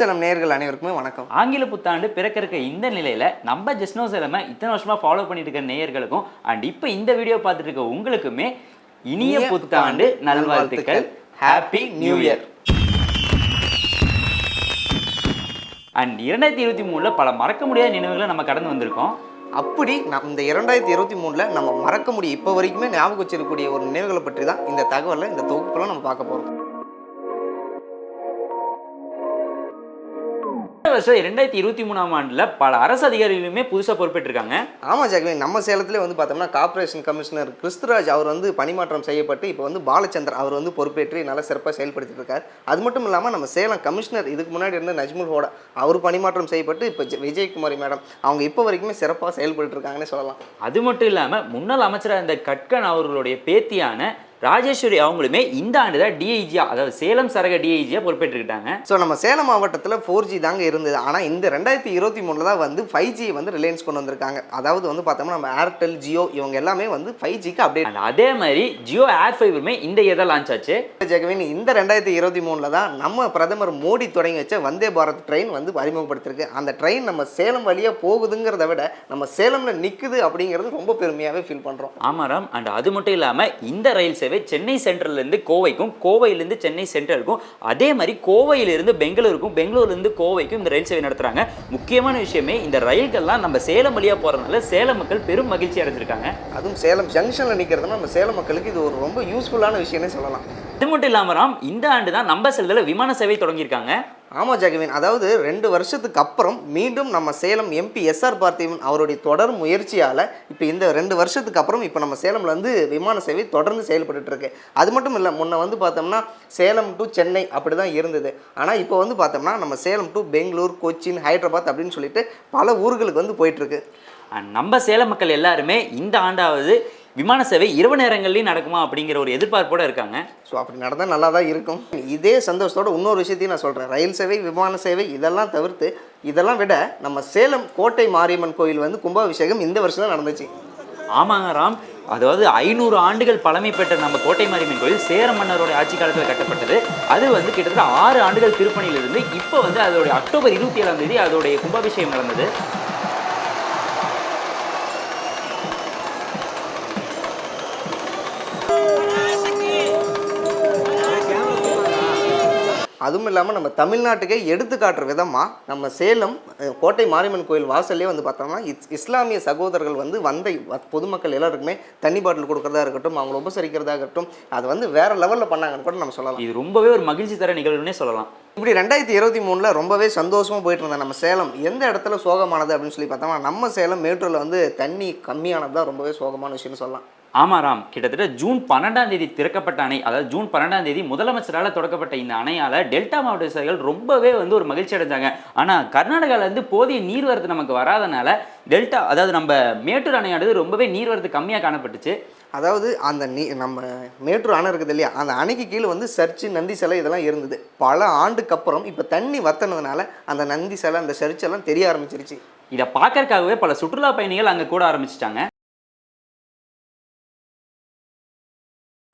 சேலம் நேயர்கள் அனைவருக்குமே வணக்கம். ஆங்கில புத்தாண்டு பிறக்க இருக்க இந்த நிலையில நம்ம ஜஸ்னோ சேலமை இத்தனை வருஷமா ஃபாலோ பண்ணிட்டு இருக்க நேயர்களுக்கும் அண்ட் இப்போ இந்த வீடியோ பார்த்துட்டு இருக்க உங்களுக்குமே இனிய புத்தாண்டு நல்வாழ்த்துக்கள். ஹாப்பி நியூ இயர் அண்ட் இரண்டாயிரத்தி இருபத்தி மூணுல பல மறக்க முடியாத நினைவுகளை நம்ம கடந்து வந்திருக்கோம். அப்படி நம் இந்த இரண்டாயிரத்தி இருபத்தி மூணில் நம்ம மறக்க முடியும் இப்போ வரைக்குமே ஞாபகம் வச்சிருக்கக்கூடிய ஒரு நினைவுகளை பற்றி தான் இந்த தகவலை இந்த தொகுப்புல நம்ம பார்க்க போகிறோம் வருஷம் இரண்டாயிரத்தி இருபத்தி மூணாம் ஆண்டுல பல அரசு அதிகாரிகளுமே புதுசா பொறுப்பேற்றிருக்காங்க. ஆமாம் ஜாக்வின் நம்ம சேலத்திலே வந்து பார்த்தோம்னா கார்ப்பரேஷன் கமிஷனர் கிறிஸ்துராஜ் அவர் வந்து பணிமாற்றம் செய்யப்பட்டு இப்போ வந்து பாலச்சந்தர் அவர் வந்து பொறுப்பேற்று நல்லா சிறப்பாக செயல்படுத்திட்டு இருக்கார் அது மட்டும் இல்லாமல் நம்ம சேலம் கமிஷனர் இதுக்கு முன்னாடி இருந்த நஜ்முல் ஹோடா அவர் பணிமாற்றம் செய்யப்பட்டு இப்போ விஜயகுமாரி மேடம் அவங்க இப்போ வரைக்குமே சிறப்பாக செயல்பட்டு இருக்காங்கன்னே சொல்லலாம். அது மட்டும் இல்லாம முன்னாள் அமைச்சராக இருந்த கட்கன் அவர்களுடைய பேத்தியான ராஜேஸ்வரி அவங்களுமே இந்த ஆண்டு தான் டிஐஜியா அதாவது சேலம் சரக டிஐஜியா பொறுப்பேற்றுக்கிட்டாங்க. ஸோ நம்ம சேலம் மாவட்டத்தில் ஃபோர் ஜி தாங்க இருந்தது. ஆனால் இந்த ரெண்டாயிரத்தி இருபத்தி மூணில் தான் வந்து ஃபைவ் ஜி வந்து ரிலையன்ஸ் கொண்டு வந்திருக்காங்க. அதாவது வந்து பார்த்தோம்னா நம்ம ஏர்டெல் ஜியோ இவங்க எல்லாமே வந்து ஃபைவ் ஜிக்கு அப்டேட் அதே மாதிரி ஜியோ ஏர் ஃபைபருமே இந்த இயர் தான் லான்ச் ஆச்சு. ஜெகவின் இந்த ரெண்டாயிரத்தி இருபத்தி மூணில் தான் நம்ம பிரதமர் மோடி தொடங்கி வச்ச வந்தே பாரத் ட்ரெயின் வந்து அறிமுகப்படுத்திருக்கு. அந்த ட்ரெயின் நம்ம சேலம் வழியாக போகுதுங்கிறத விட நம்ம சேலமில் நிற்குது அப்படிங்கிறது ரொம்ப பெருமையாகவே ஃபீல் பண்ணுறோம் ஆமாராம் அண்ட் அது மட்டும் இல்லாமல் இந்த ரயில் சேவை சென்னை சென்ட்ரல்லேருந்து கோவைக்கும் கோவையிலேருந்து சென்னை சென்ட்ரலுக்கும் அதே மாதிரி கோவையிலிருந்து பெங்களூருக்கும் பெங்களூர்லேருந்து கோவைக்கும் இந்த ரயில் சேவை நடத்துகிறாங்க முக்கியமான விஷயமே இந்த ரயில்கள்லாம் நம்ம சேலம் வழியாக போகிறதுனால சேலம் மக்கள் பெரும் மகிழ்ச்சி அடைஞ்சிருக்காங்க. அதுவும் சேலம் ஜங்ஷனில் நிற்கிறதுனா நம்ம சேலம் மக்களுக்கு இது ஒரு ரொம்ப யூஸ்ஃபுல்லான விஷயம்னே சொல்லலாம். அது மட்டும் இல்லாமல் ராம் இந்த ஆண்டு தான் நம்ம சேலத்தில் விமான சேவை தொடங்கியிருக்காங்க. ஆமாம் ஜெகவின். அதாவது ரெண்டு வருஷத்துக்கு அப்புறம் மீண்டும் நம்ம சேலம் எம்பி எஸ்ஆர் பார்த்திபன் அவருடைய தொடர் முயற்சியால் இப்போ இந்த ரெண்டு வருஷத்துக்கு அப்புறம் இப்போ நம்ம சேலம்ல இருந்து விமான சேவை தொடர்ந்து செயல்பட்டுட்டு இருக்கு. அது மட்டும் இல்லை முன்ன வந்து பார்த்தோம்னா சேலம் டு சென்னை அப்படி தான் இருந்தது. ஆனால் இப்போ வந்து பார்த்தோம்னா நம்ம சேலம் டு பெங்களூர் கொச்சின் ஹைதராபாத் அப்படின்னு சொல்லிட்டு பல ஊர்களுக்கு வந்து போயிட்டுருக்கு நம்ம சேலம் மக்கள் எல்லாருமே இந்த ஆண்டாவது விமான சேவை இரவு நேரங்கள்லையும் நடக்குமா அப்படிங்கிற ஒரு எதிர்பார்ப்போட இருக்காங்க. ஸோ அப்படி நடந்தால் நல்லா தான் இருக்கும். இதே சந்தோஷத்தோட இன்னொரு விஷயத்தையும் நான் சொல்கிறேன் ரயில் சேவை விமான சேவை இதெல்லாம் தவிர்த்து இதெல்லாம் விட நம்ம சேலம் கோட்டை மாரியம்மன் கோயில் வந்து கும்பாபிஷேகம் இந்த வருஷம் தான் நடந்துச்சு. ஆமாங்க ராம். அதாவது ஐநூறு ஆண்டுகள் பழமை பெற்ற நம்ம கோட்டை மாரியம்மன் கோயில் சேர மன்னரோட ஆட்சி காலத்தில் கட்டப்பட்டது. அது வந்து கிட்டத்தட்ட ஆறு ஆண்டுகள் திருப்பணியிலிருந்து இப்போ வந்து அதோடைய அக்டோபர் இருபத்தி ஏழாம் தேதி அதோடைய கும்பாபிஷேகம் நடந்தது. அதுவும் இல்லாமல் நம்ம தமிழ்நாட்டுக்கே எடுத்து காட்டுற விதமாக நம்ம சேலம் கோட்டை மாரியம்மன் கோயில் வாசல்லே வந்து பார்த்தோம்னா இஸ் இஸ்லாமிய சகோதரர்கள் வந்து வந்த பொதுமக்கள் எல்லாருக்குமே தண்ணி பாட்டில் கொடுக்கறதா இருக்கட்டும் அவங்கள உபசரிக்கிறதா இருக்கட்டும் அது வந்து வேற லெவலில் பண்ணாங்கன்னு கூட நம்ம சொல்லலாம். இது ரொம்பவே ஒரு மகிழ்ச்சி தர நிகழ்வுன்னே சொல்லலாம். இப்படி ரெண்டாயிரத்தி இருபத்தி மூணில் ரொம்பவே சந்தோஷமாக போயிட்டு இருந்தேன் நம்ம சேலம் எந்த இடத்துல சோகமானது அப்படின்னு சொல்லி பார்த்தோம்னா நம்ம சேலம் மேட்டூரில் வந்து தண்ணி கம்மியானது தான் ரொம்பவே சோகமான விஷயம்னு சொல்லலாம். ஆமா ராம். கிட்டத்தட்ட ஜூன் பன்னெண்டாம் தேதி திறக்கப்பட்ட அணை அதாவது ஜூன் பன்னெண்டாம் தேதி முதலமைச்சரால் தொடக்கப்பட்ட இந்த அணையால டெல்டா மாவட்ட விவசாயிகள் ரொம்பவே வந்து ஒரு மகிழ்ச்சி அடைஞ்சாங்க. ஆனா கர்நாடகால இருந்து போதிய நீர்வரத்து நமக்கு வராதனால டெல்டா அதாவது நம்ம மேட்டூர் அணையானது ரொம்பவே நீர்வரத்து கம்மியாக காணப்பட்டுச்சு. அதாவது அந்த நீ நம்ம மேட்டூர் அணை இருக்குது இல்லையா? அந்த அணைக்கு கீழே வந்து சர்ச்சு நந்தி சிலை இதெல்லாம் இருந்தது. பல ஆண்டுக்கு அப்புறம் இப்போ தண்ணி வத்தினதுனால அந்த நந்தி சிலை அந்த சர்ச் எல்லாம் தெரிய ஆரம்பிச்சிருச்சு. இதை பார்க்கறதுக்காகவே பல சுற்றுலா பயணிகள் அங்கே கூட ஆரம்பிச்சிட்டாங்க.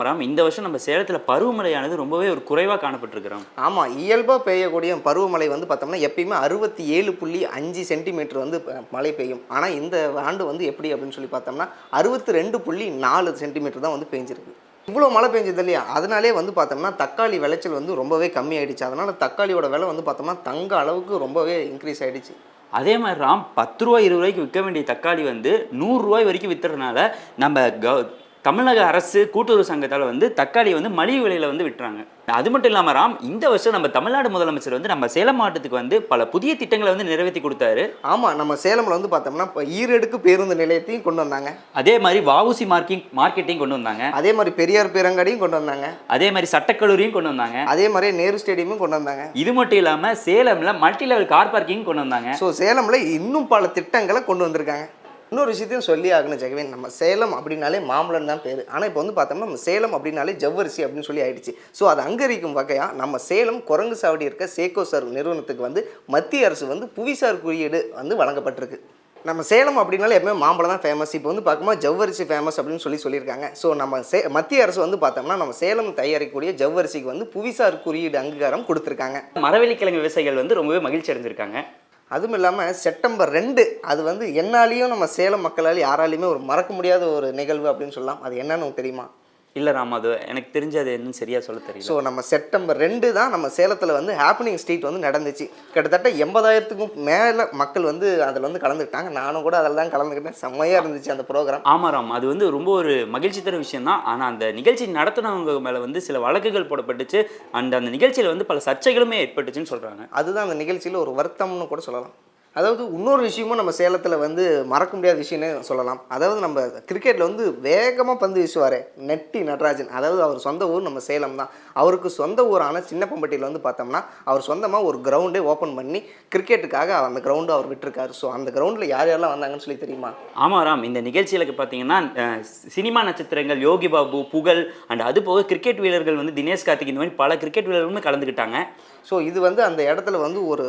ராம் இந்த வருஷம் நம்ம சேலத்தில் பருவமழையானது ரொம்பவே ஒரு குறைவாக காணப்பட்டிருக்கிறோம். ஆமாம் இயல்பாக பெய்யக்கூடிய பருவமழை வந்து பார்த்தோம்னா எப்பயுமே அறுபத்தி ஏழு புள்ளி அஞ்சு சென்டிமீட்டர் வந்து மழை பெய்யும். ஆனால் இந்த ஆண்டு வந்து எப்படி அப்படின்னு சொல்லி பார்த்தோம்னா அறுபத்தி ரெண்டு புள்ளி நாலு சென்டிமீட்டர் தான் வந்து பெஞ்சிருக்கு. இவ்வளோ மழை பெஞ்சது இல்லையா? அதனாலே வந்து பார்த்தோம்னா தக்காளி விளைச்சல் வந்து ரொம்பவே கம்மி ஆயிடுச்சு அதனால தக்காளியோட விலை வந்து பார்த்தோம்னா தங்க அளவுக்கு ரொம்பவே இன்க்ரீஸ் ஆயிடுச்சு. அதே மாதிரி ராம் பத்து ரூபாய் இருபது ரூபாய்க்கு விற்க வேண்டிய தக்காளி வந்து நூறு ரூபாய் வரைக்கும் வித்துறதுனால நம்ம கவ தமிழக அரசு கூட்டுறவு சங்கத்தால் வந்து தக்காளி வந்து மலிவு விலையில் வந்து விட்டுறாங்க அது மட்டும் இல்லாமல் ராம் இந்த வருஷம் நம்ம தமிழ்நாடு முதலமைச்சர் வந்து நம்ம சேலம் மாவட்டத்துக்கு வந்து பல புதிய திட்டங்களை வந்து நிறைவேற்றி கொடுத்தாரு. ஆமாம் நம்ம சேலமில் வந்து பார்த்தோம்னா இப்போ ஈரடுக்கு பேருந்து நிலையத்தையும் கொண்டு வந்தாங்க. அதே மாதிரி வஉசி மார்க்கிங் மார்க்கெட்டையும் கொண்டு வந்தாங்க. அதே மாதிரி பெரியார் பேரங்காடியும் கொண்டு வந்தாங்க. அதே மாதிரி சட்டக்கல்லூரியும் கொண்டு வந்தாங்க. அதே மாதிரி நேரு ஸ்டேடியமும் கொண்டு வந்தாங்க. இது மட்டும் இல்லாமல் சேலம்ல மல்டி லெவல் கார் பார்க்கிங் கொண்டு வந்தாங்க. ஸோ சேலமில் இன்னும் பல திட்டங்களை கொண்டு வந்திருக்காங்க. இன்னொரு விஷயத்தையும் சொல்லி ஆகணும் ஜெகவேன் நம்ம சேலம் அப்படின்னாலே மாம்பழம் தான் பேர். ஆனால் இப்போ வந்து பார்த்தோம்னா நம்ம சேலம் அப்படின்னாலே ஜவ்வரிசி அப்படின்னு சொல்லி ஆயிடுச்சு. ஸோ அதை அங்கரிக்கும் வகையாக நம்ம சேலம் குரங்கு சாவடி இருக்க சேகோ சார் நிறுவனத்துக்கு வந்து மத்திய அரசு வந்து புவிசார் குறியீடு வந்து வழங்கப்பட்டிருக்கு. நம்ம சேலம் அப்படின்னாலே எப்பவுமே மாம்பழம் தான் ஃபேமஸ் இப்போ வந்து பார்க்கும்போது ஜவ்வரிசி ஃபேமஸ் அப்படின்னு சொல்லி சொல்லியிருக்காங்க. ஸோ நம்ம சே மத்திய அரசு வந்து பார்த்தோம்னா நம்ம சேலம் தயாரிக்கக்கூடிய ஜவ்வரிசிக்கு வந்து புவிசார் குறியீடு அங்கீகாரம் கொடுத்துருக்காங்க. மரவெளிக்கிழங்கு விவசாயிகள் வந்து ரொம்பவே மகிழ்ச்சி அடைஞ்சிருக்காங்க. அதுவும் இல்லாமல் செப்டம்பர் ரெண்டு அது வந்து என்னாலையும் நம்ம சேலம் மக்களால் யாராலையுமே ஒரு மறக்க முடியாத ஒரு நிகழ்வு அப்படின்னு சொல்லலாம். அது என்னன்னு உங்களுக்கு தெரியுமா? இல்லை ராம் அது எனக்கு தெரிஞ்ச அது என்னன்னு சரியா சொல்ல தெரியல. ஸோ நம்ம செப்டம்பர் ரெண்டு தான் நம்ம சேலத்தில் வந்து ஹாப்பனிங் ஸ்ட்ரீட் வந்து நடந்துச்சு. கிட்டத்தட்ட எண்பதாயிரத்துக்கும் மேலே மக்கள் வந்து அதில் வந்து கலந்துக்கிட்டாங்க. நானும் கூட அதில் தான் கலந்துக்கிட்டேன். செம்மையாக இருந்துச்சு அந்த ப்ரோக்ராம் ஆமா ராம் அது வந்து ரொம்ப ஒரு மகிழ்ச்சி தர விஷயம் தான் ஆனால் அந்த நிகழ்ச்சி நடத்தினவங்க மேலே வந்து சில வழக்குகள் போடப்பட்டுச்சு. அந்த அந்த நிகழ்ச்சியில் வந்து பல சர்ச்சைகளுமே ஏற்பட்டுச்சுன்னு சொல்கிறாங்க அதுதான் அந்த நிகழ்ச்சியில் ஒரு வருத்தம்னு கூட சொல்லலாம். அதாவது இன்னொரு விஷயமும் நம்ம சேலத்தில் வந்து மறக்க முடியாத விஷயம்னு சொல்லலாம். அதாவது நம்ம கிரிக்கெட்டில் வந்து வேகமாக பந்து வீசுவார் நெட்டி நடராஜன். அதாவது அவர் சொந்த ஊர் நம்ம சேலம் தான். அவருக்கு சொந்த ஊரான சின்னப்பம்பட்டியில் வந்து பார்த்தோம்னா அவர் சொந்தமாக ஒரு கிரவுண்டே ஓப்பன் பண்ணி கிரிக்கெட்டுக்காக அந்த கிரவுண்டு அவர் விட்டுருக்காரு. ஸோ அந்த கிரவுண்டில் யார் யாரெல்லாம் வந்தாங்கன்னு சொல்லி தெரியுமா? ஆமாம் ராம். இந்த நிகழ்ச்சியில் பார்த்தீங்கன்னா சினிமா நட்சத்திரங்கள் யோகி பாபு புகழ் அண்ட் அது போக கிரிக்கெட் வீரர்கள் வந்து தினேஷ் கார்த்திக் இந்த மாதிரி பல கிரிக்கெட் வீரர்களுமே கலந்துக்கிட்டாங்க. ஸோ இது வந்து அந்த இடத்துல வந்து ஒரு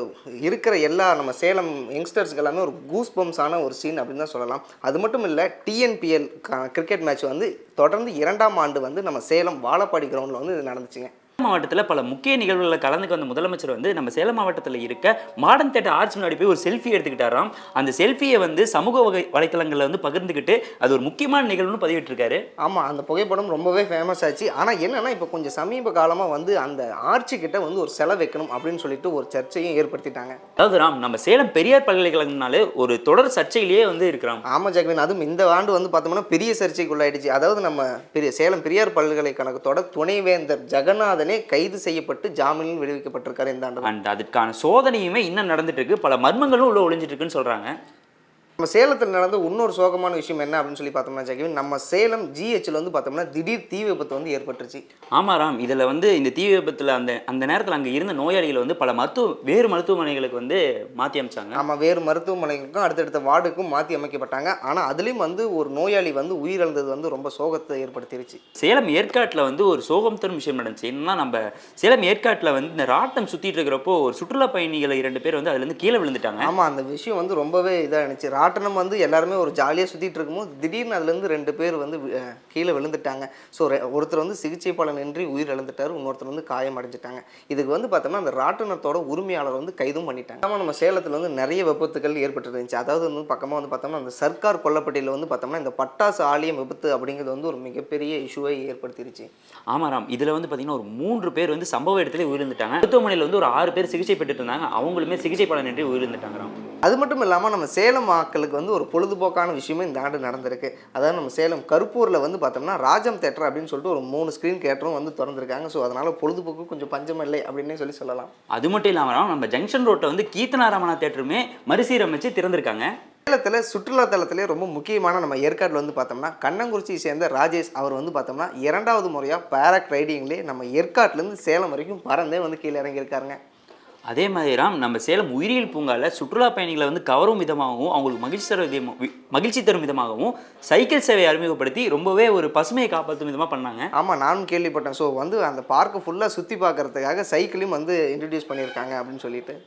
இருக்கிற எல்லா நம்ம சேலம் யங்ஸ்டர்ஸ்க்கு எல்லாமே ஒரு கூஸ் பம்ஸான ஒரு சீன் அப்படின்னு தான் சொல்லலாம். அது மட்டும் இல்லை டிஎன்பிஎல் கிரிக்கெட் மேட்ச் வந்து தொடர்ந்து இரண்டாம் ஆண்டு வந்து நம்ம சேலம் வாழப்பாடி கிரவுண்டில் வந்து இது நடந்துச்சுங்க. மாவட்டத்தில் பல முக்கிய நிகழ்வுகளில் கலந்துக்க வந்த முதலமைச்சர் வந்து நம்ம சேலம் மாவட்டத்தில் இருக்க மாடர்ன் தேட்டர் ஆர்ட்ஸ் முன்னாடி போய் ஒரு செல்ஃபி எடுத்துக்கிட்டாராம். அந்த செல்ஃபியை வந்து சமூக வகை வலைத்தளங்களில் வந்து பகிர்ந்துக்கிட்டு அது ஒரு முக்கியமான நிகழ்வுன்னு பதிவிட்டிருக்காரு. ஆமாம் அந்த புகைப்படம் ரொம்பவே ஃபேமஸ் ஆச்சு. ஆனால் என்னன்னா இப்போ கொஞ்சம் சமீப காலமாக வந்து அந்த ஆர்ச்சி கிட்ட வந்து ஒரு செலவு வைக்கணும் அப்படின்னு சொல்லிட்டு ஒரு சர்ச்சையும் ஏற்படுத்திட்டாங்க. அதாவது ராம் நம்ம சேலம் பெரியார் பல்கலைக்கழகம்னாலே ஒரு தொடர் சர்ச்சையிலேயே வந்து இருக்கிறோம். ஆமாம் ஜாக்வின் அதுவும் இந்த ஆண்டு வந்து பார்த்தோம்னா பெரிய சர்ச்சைக்குள்ளாயிடுச்சு. அதாவது நம்ம பெரிய சேலம் பெரியார் பல்கலைக்கழகத்தோட துணைவேந்தர் ஜெகநாதனே கைது செய்யப்பட்டு ஜாமீனில் விடுவிக்கப்பட்டிருக்காரு இந்த ஆண்டு அண்ட் அதுக்கான சோதனையுமே இன்னும் நடந்துட்டு இருக்கு. பல மர்மங்களும் உள்ள ஒளிஞ்சிட்டு இருக்குன்னு சொல்றாங்க. நம்ம சேலத்தில் நடந்த இன்னொரு சோகமான விஷயம் என்ன அப்படின்னு சொல்லி பார்த்தோம்னா ஜாக்வின் நம்ம சேலம் ஜிஹெச்சில் வந்து பார்த்தோம்னா திடீர் தீ விபத்து வந்து ஏற்பட்டுருச்சு. ஆமா ராம். இதில் வந்து இந்த தீ விபத்தில் அந்த அந்த நேரத்தில் அங்கே இருந்த நோயாளிகளை வந்து பல மருத்துவ வேறு மருத்துவமனைகளுக்கு வந்து மாற்றி அமைச்சாங்க. ஆமாம் வேறு மருத்துவமனைகளுக்கும் அடுத்தடுத்த வார்டுக்கும் மாற்றி அமைக்கப்பட்டாங்க. ஆனால் அதுலேயும் வந்து ஒரு நோயாளி வந்து உயிரிழந்தது வந்து ரொம்ப சோகத்தை ஏற்படுத்திருச்சு. சேலம் ஏற்காட்டில் வந்து ஒரு சோகம் தரும் விஷயம் நடந்துச்சு. என்னன்னா நம்ம சேலம் ஏற்காட்டில் வந்து இந்த ராட்டம் சுற்றிட்டு இருக்கிறப்போ ஒரு சுற்றுலா பயணிகள் இரண்டு பேர் வந்து அதுலேருந்து கீழே விழுந்துட்டாங்க. ஆமாம் அந்த விஷயம் வந்து ரொம்பவே இதாக இருந்துச்சு ராட்டனம் வந்து எல்லாருமே ஒரு ஜாலியாக சுற்றிட்டு இருக்கும்போது திடீர்னு அதுலேருந்து ரெண்டு பேர் வந்து கீழே விழுந்துட்டாங்க. ஸோ ஒருத்தர் வந்து சிகிச்சை பலனின்றி உயிர் இழந்துட்டார் இன்னொருத்தர் வந்து காயம் அடைஞ்சிட்டாங்க. இதுக்கு வந்து பார்த்தோம்னா அந்த ராட்டனத்தோட உரிமையாளர் வந்து கைதும் பண்ணிட்டாங்க. ஆமாம் நம்ம சேலத்தில் வந்து நிறைய விபத்துகள் ஏற்பட்டு இருந்துச்சு அதாவது வந்து பக்கமாக வந்து பார்த்தோம்னா அந்த சர்க்கார் கொல்லப்பட்டியில் வந்து பார்த்தோம்னா இந்த பட்டாசு ஆலயம் விபத்து அப்படிங்கிறது வந்து ஒரு மிகப்பெரிய இஷ்யூவை ஏற்படுத்திருச்சு. ஆமாம் ராம். இதில் வந்து பார்த்தீங்கன்னா ஒரு மூன்று பேர் வந்து சம்பவ இடத்துல உயிரிழந்துட்டாங்க. மருத்துவமனையில் வந்து ஒரு ஆறு பேர் சிகிச்சை பெற்றுட்டு இருந்தாங்க. அவங்களுமே சிகிச்சை பலனின்றி உயிரிழந்துட்டாங்க ராம். அது மட்டும் இல்லாமல் நம்ம சேலம் மக்களுக்கு வந்து ஒரு பொழுதுபோக்கான விஷயமும் இந்த ஆண்டு நடந்திருக்கு. அதாவது நம்ம சேலம் கருப்பூரில் வந்து பார்த்தோம்னா ராஜம் தேட்டர் அப்படின்னு சொல்லிட்டு ஒரு மூணு ஸ்க்ரீன் தேட்டரும் வந்து திறந்திருக்காங்க. ஸோ அதனால் பொழுதுபோக்கு கொஞ்சம் பஞ்சம் இல்லை அப்படின்னே சொல்லி சொல்லலாம். அது மட்டும் இல்லாமல் நம்ம ஜங்ஷன் ரோட்டில் வந்து கீர்த்தனாராமனா தேட்டருமே மறுசீரமைச்சு திறந்திருக்காங்க. சேலத்தில் சுற்றுலா தலத்திலே ரொம்ப முக்கியமான நம்ம ஏற்காட்டில் வந்து பார்த்தோம்னா கண்ணங்குறிச்சியை சேர்ந்த ராஜேஷ் அவர் வந்து பார்த்தோம்னா இரண்டாவது முறையாக பேராக் ரைடிங்லேயே நம்ம ஏற்காட்டிலேருந்து சேலம் வரைக்கும் பறந்தே வந்து கீழே இறங்கியிருக்காருங்க. அதே மாதிரி ராம் நம்ம சேலம் உயிரியல் பூங்கால சுற்றுலா பயணிகளை வந்து கவரும் விதமாகவும் அவங்களுக்கு மகிழ்ச்சி தரும் விதமா- வி- மகிழ்ச்சி தரும் விதமாகவும் சைக்கிள் சேவை அறிமுகப்படுத்தி ரொம்பவே ஒரு பசுமையை காப்பாற்றும் விதமாக பண்ணாங்க. ஆமாம் நானும் கேள்விப்பட்டேன். ஸோ வந்து அந்த பார்க்கை ஃபுல்லாக சுற்றி பார்க்கறதுக்காக சைக்கிளையும் வந்து இன்ட்ரடியூஸ் பண்ணியிருக்காங்க அப்படின்னு சொல்லிட்டு.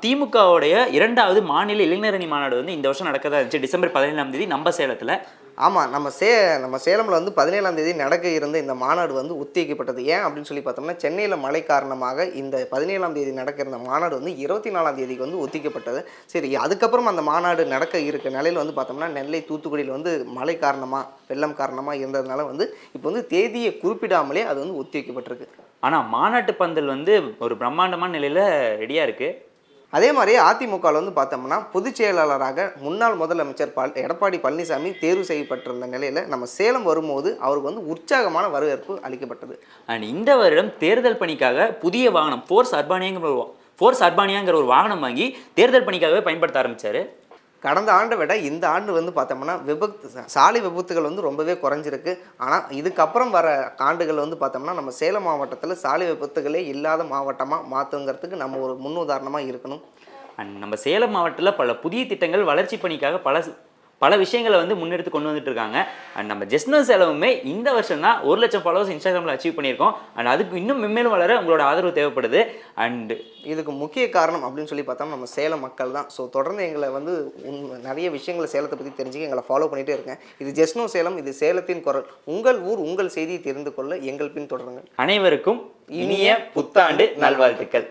திமுகவுடைய இரண்டாவது மாநில இளைஞரணி மாநாடு வந்து இந்த வருஷம் நடக்கதா இருந்துச்சு. டிசம்பர் பதினேழாம் தேதி நம்ம சேலத்தில். ஆமாம் நம்ம சே நம்ம சேலமில் வந்து பதினேழாம் தேதி நடக்க இருந்த இந்த மாநாடு வந்து ஒத்திவைக்கப்பட்டது ஏன் அப்படின்னு சொல்லி பார்த்தோம்னா சென்னையில் மழை காரணமாக இந்த பதினேழாம் தேதி நடக்க இருந்த மாநாடு வந்து இருபத்தி நாலாம் தேதிக்கு வந்து ஒத்திக்கப்பட்டது. சரி அதுக்கப்புறம் அந்த மாநாடு நடக்க இருக்க நிலையில் வந்து பார்த்தோம்னா நெல்லை தூத்துக்குடியில் வந்து மழை காரணமாக வெள்ளம் காரணமாக இருந்ததுனால வந்து இப்போ வந்து தேதியை குறிப்பிடாமலே அது வந்து ஒத்திவைக்கப்பட்டிருக்கு. ஆனால் மாநாட்டு பந்தல் வந்து ஒரு பிரம்மாண்டமான நிலையில் ரெடியாக இருக்குது அதே மாதிரி அதிமுகவில் வந்து பார்த்தோம்னா பொதுச் செயலாளராக முன்னாள் முதலமைச்சர் பல் எடப்பாடி பழனிசாமி தேர்வு செய்யப்பட்டிருந்த நிலையில் நம்ம சேலம் வரும்போது அவருக்கு வந்து உற்சாகமான வரவேற்பு அளிக்கப்பட்டது. அண்ட் இந்த வருடம் தேர்தல் பணிக்காக புதிய வாகனம் ஃபோர்ஸ் அர்பானியாங்கிற ஒரு ஃபோர்ஸ் அர்பானியாங்கிற ஒரு வாகனம் வாங்கி தேர்தல் பணிக்காகவே பயன்படுத்த ஆரம்பித்தார் கடந்த ஆண்டை விட இந்த ஆண்டு வந்து பார்த்தோம்னா விபத்து சாலை விபத்துகள் வந்து ரொம்பவே குறைஞ்சிருக்கு. ஆனால் இதுக்கப்புறம் வர ஆண்டுகள் வந்து பார்த்தோம்னா நம்ம சேலம் மாவட்டத்தில் சாலை விபத்துகளே இல்லாத மாவட்டமாக மாற்றுங்கிறதுக்கு நம்ம ஒரு முன்னுதாரணமாக இருக்கணும். அண்ட் நம்ம சேலம் மாவட்டத்தில் பல புதிய திட்டங்கள் வளர்ச்சி பணிக்காக பல பல விஷயங்களை வந்து முன்னெடுத்து கொண்டு வந்துட்டு இருக்காங்க அண்ட் நம்ம ஜெஸ்னோ செலவுமே இந்த வருஷம் தான் ஒரு லட்சம் ஃபாலோவர்ஸ் இன்ஸ்டாகிராமில் அச்சீவ் பண்ணியிருக்கோம். அண்ட் அதுக்கு இன்னும் மென்மேலும் வளர உங்களோட ஆதரவு தேவைப்படுது. அண்ட் இதுக்கு முக்கிய காரணம் அப்படின்னு சொல்லி பார்த்தா நம்ம சேலம் மக்கள் தான். ஸோ தொடர்ந்து எங்களை வந்து நிறைய விஷயங்களை சேலத்தை பற்றி தெரிஞ்சுக்க எங்களை ஃபாலோ பண்ணிகிட்டே இருக்கேன் இது ஜெஸ்னோ சேலம் இது சேலத்தின் குரல். உங்கள் ஊர் உங்கள் செய்தியை தெரிந்து கொள்ள எங்கள் பின் தொடருங்கள். அனைவருக்கும் இனிய புத்தாண்டு நல்வாழ்த்துக்கள்.